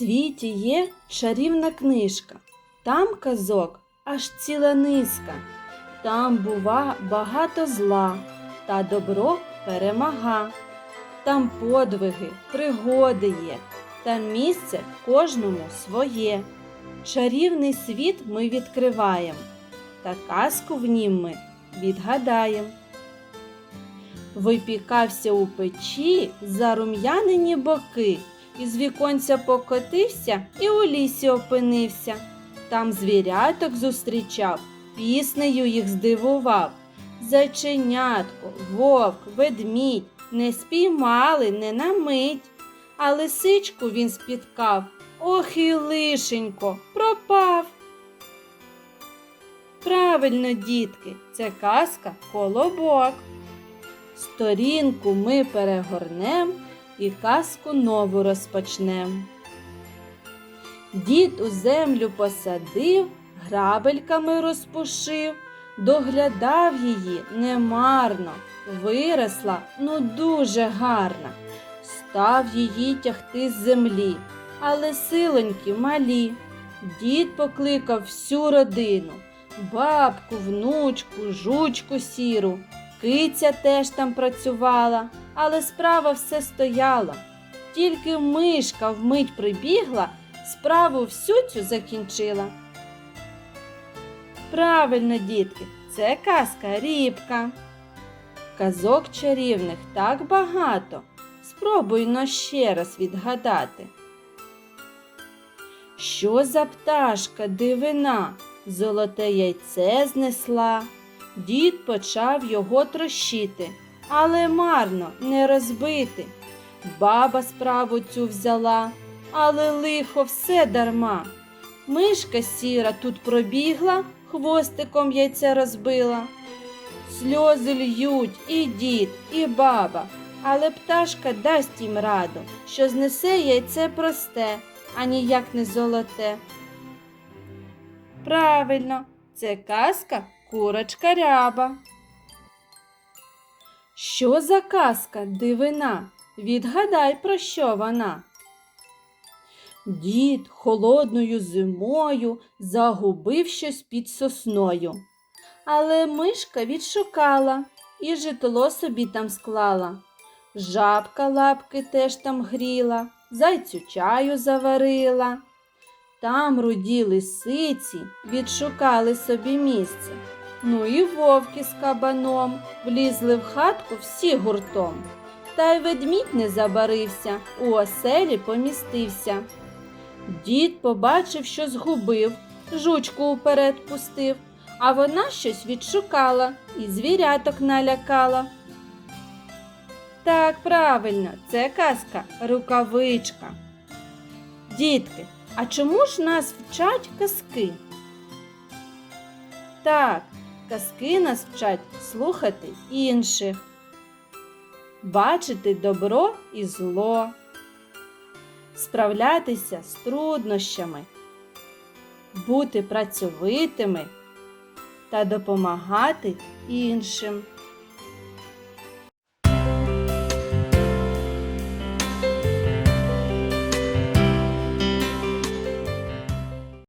світі є чарівна книжка, там казок аж ціла низка. Там, бува, багато зла, та добро перемага. Там подвиги, пригоди є, та місце кожному своє. Чарівний світ ми відкриваєм, та казку в нім ми відгадаєм. Випікався у печі зарум'янені боки, із віконця покотився і у лісі опинився. Там звіряток зустрічав, піснею їх здивував. Зайченятко, вовк, ведмідь не спіймали не на мить, а лисичку він спіткав. Ох і лишенько, пропав. Правильно, дітки, це казка колобок. Сторінку ми перегорнем і казку нову розпочнем. Дід у землю посадив, грабельками розпушив, доглядав її немарно, виросла ну дуже гарна. Став її тягти з землі, але силоньки малі. Дід покликав всю родину, бабку, внучку, жучку сіру. Киця теж там працювала, але справа все стояла. Тільки мишка вмить прибігла, справу всю цю закінчила. Правильно, дітки, це казка рібка. Казок чарівних так багато. Спробуйно ще раз відгадати. Що за пташка дивина, золоте яйце знесла. Дід почав його трощити, але марно не розбити. Баба справу цю взяла, але лихо все дарма. Мишка сіра тут пробігла, хвостиком яйце розбила. Сльози льють і дід, і баба, але пташка дасть їм раду, що знесе яйце просте, а ніяк не золоте. Правильно, це казка курочка ряба. Що за казка дивина? Відгадай, про що вона. Дід холодною зимою загубив щось під сосною. Але мишка відшукала і житло собі там склала. Жабка лапки теж там гріла, зайцю чаю заварила. Там руді лисиці відшукали собі місце. Ну і вовки з кабаном влізли в хатку всі гуртом. Та й ведмідь не забарився, у оселі помістився. Дід побачив, що згубив, жучку уперед пустив, а вона щось відшукала і звіряток налякала. Так, правильно, це казка рукавичка. Дітки, а чому ж нас вчать казки? Так, казки нас вчать слухати інших, бачити добро і зло, справлятися з труднощами, бути працьовитими та допомагати іншим.